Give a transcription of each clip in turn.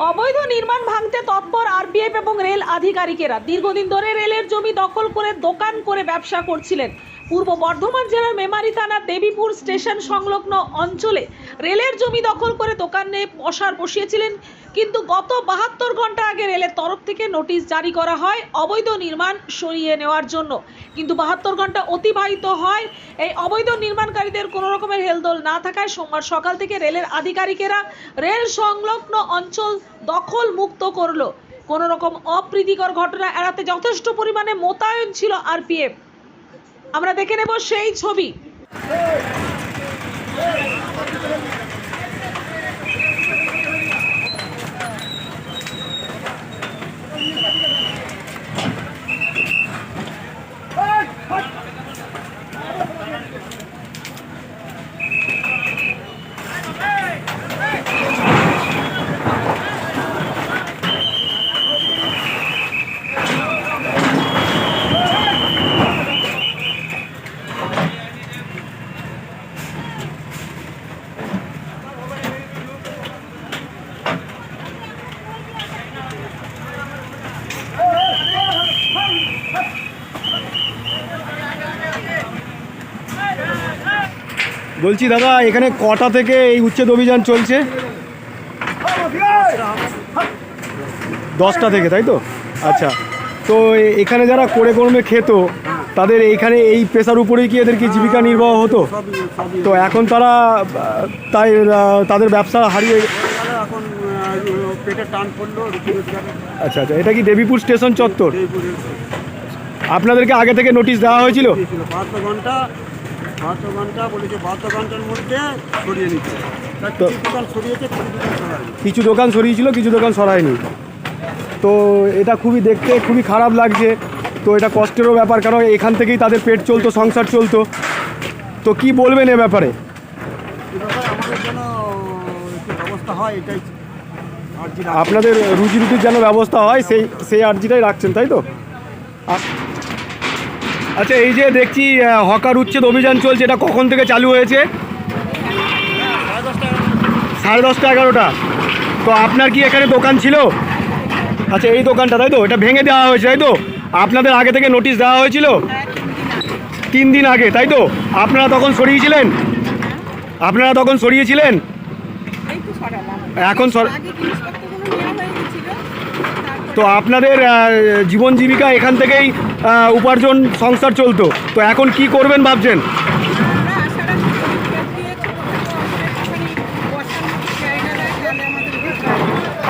অবৈধ নির্মাণ ভাঙতে তৎপর আরপিএফ এবং রেল আধিকারিকেরা দীর্ঘদিন ধরে রেলের জমি দখল করে দোকান করে ব্যবসা করছিলেন। পূর্ব বর্ধমান জেলার মেমারি থানার দেবীপুর স্টেশন সংলগ্ন অঞ্চলে রেলের জমি দখল করে দোকানে বসার বসিয়েছিলেন কিন্তু গত বাহাত্তর ঘণ্টা আগে রেলের তরফ থেকে নোটিশ জারি করা হয়, অবৈধ নির্মাণ সরিয়ে নেওয়ার জন্য। কিন্তু বাহাত্তর ঘণ্টা অতিবাহিত হয়, এই অবৈধ নির্মাণকারীদের কোনো রকমের হেলদোল না থাকায় সোমবার সকাল থেকে রেলের আধিকারিকেরা রেল সংলগ্ন অঞ্চল দখল মুক্ত করল। কোনো রকম অপ্রীতিকর ঘটনা এড়াতে যথেষ্ট পরিমাণে মোতায়েন ছিল আরপিএফ। আমরা দেখে নেব সেই ছবি। বলছি দাদা, এখানে কটা থেকে এই উচ্ছেদ অভিযান চলছে? দশটা থেকে, তাই তো? আচ্ছা তো এখানে যারা করে কর্মে খেত, তাদের এইখানে এই পেশার উপরেই কি এদের কি জীবিকা নির্বাহ হতো? তো এখন তারা, তাই তাদের ব্যবসা হারিয়ে আচ্ছা আচ্ছা এটা কি দেবীপুর স্টেশন চত্বর? আপনাদেরকে আগে থেকে নোটিশ দেওয়া হয়েছিল? ঘণ্টা বাহাত্তর ঘণ্টা বলেছে বাহাত্তর ঘণ্টার মধ্যে সরিয়ে নিতে তো- কিছু দোকান সরিয়েছে কিছু দোকান সরায়নি কিছু দোকান সরিয়েছিল কিছু দোকান সরায়নি তো এটা খুবই দেখতে খুবই খারাপ লাগছে। তো এটা কষ্টেরও ব্যাপার কারণ এখান থেকেই তাদের পেট চলতো সংসার চলতো। তো কি বলবেন এ ব্যাপারে? এ ব্যাপারে আমাদের যেন একটু ব্যবস্থা হয় এটাই আর্জি রাখছি। আপনাদের রুজি রুটির যেন ব্যবস্থা হয় সেই সেই আর্জিটাই রাখছেন তাই তো? আচ্ছা এই যে দেখছি হকার উচ্ছেদ অভিযান চলছে এটা কখন থেকে চালু হয়েছে? সাড়ে দশটা এগারোটা। তো আপনার কি এখানে দোকান ছিল? আচ্ছা এই দোকানটা তাই তো? এটা ভেঙে দেওয়া হয়েছে তাই তো? আপনাদের আগে থেকে নোটিশ দেওয়া হয়েছিল? তিন দিন আগে তাই তো? আপনারা তখন সরিয়েছিলেন? আপনারা তখন সরিয়েছিলেন? এখন সর আগে জিনিসপত্রগুলো নেওয়া হয়ে গেছিল তারপরে তো আপনাদের জীবন জীবিকা এখান থেকেই উপার্জন সংসার চলতো। তো এখন কি করবেন ভাবছেন।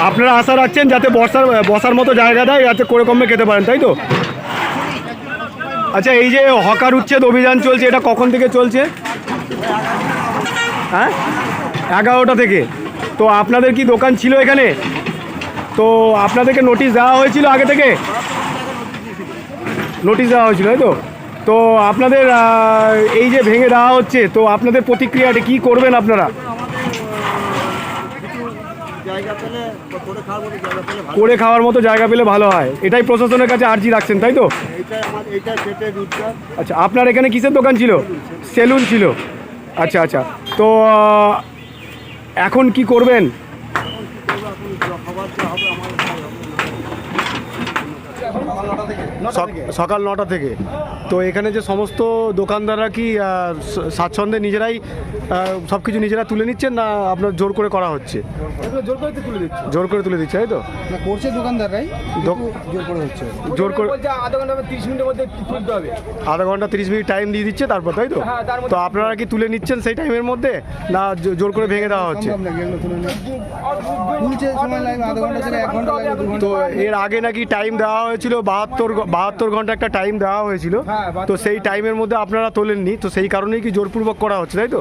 আপনারা আশা রাখছেন যাতে বসার বসার মতো জায়গা দেয়, যাতে করে কমে খেতে পারেন, তাই তো? আচ্ছা এই যে হকার উচ্ছেদ অভিযান চলছে, এটা কখন থেকে চলছে? হ্যাঁ? এগারোটা থেকে। তো আপনাদের কি দোকান ছিল এখানে? তো আপনাদেরকে নোটিশ দেওয়া হয়েছিল আগে থেকে? নোটিশ দেওয়া হয়েছিল, তাই তো? তো আপনাদের এই যে ভেঙে দেওয়া হচ্ছে, তো আপনাদের প্রতিক্রিয়াটা কি করবেন আপনারা? করে খাওয়ার মতো জায়গা পেলে ভালো হয়। এটাই প্রশাসনের কাছে আর্জি রাখছেন, তাই তো? আচ্ছা আপনার এখানে কিসের দোকান ছিল? সেলুন ছিল। আচ্ছা আচ্ছা। তো এখন কি করবেন এখন খাবার যা হবে আমার খাওয়া হবে না। সক- সকাল নটা থেকে। তো এখানে যে সমস্ত দোকানদাররা কি স্বাচ্ছন্দ্যে নিজেরাই সব কিছু নিজেরা তুলে নিচ্ছেন না আপনার জোর করে করা হচ্ছে? জোর করে তুলে দিচ্ছে। জোর করে তুলে দিচ্ছে তাই তো? না করছে দোকানদাররাই জোর করে হচ্ছে। জোর করে আধা ঘণ্টা তিরিশ মিনিটের মধ্যে তুলতে হবে। আধা ঘণ্টা তিরিশ মিনিট টাইম দিয়ে দিচ্ছে তারপর তাই তো? হ্যাঁ, তো আপনারা কি তুলে নিচ্ছেন সেই টাইমের মধ্যে না জো- জোর করে ভেঙে দেওয়া হচ্ছে? তো এর আগে নাকি টাইম দেওয়া হয়েছিল বাহাত্তর বাহাত্তর ঘণ্টা একটা টাইম দেওয়া হয়েছিল। হ্যাঁ, তো সেই টাইমের মধ্যে আপনারা তোলেননি তো সেই কারণেই কি জোরপূর্বক করা হচ্ছে তাই তো?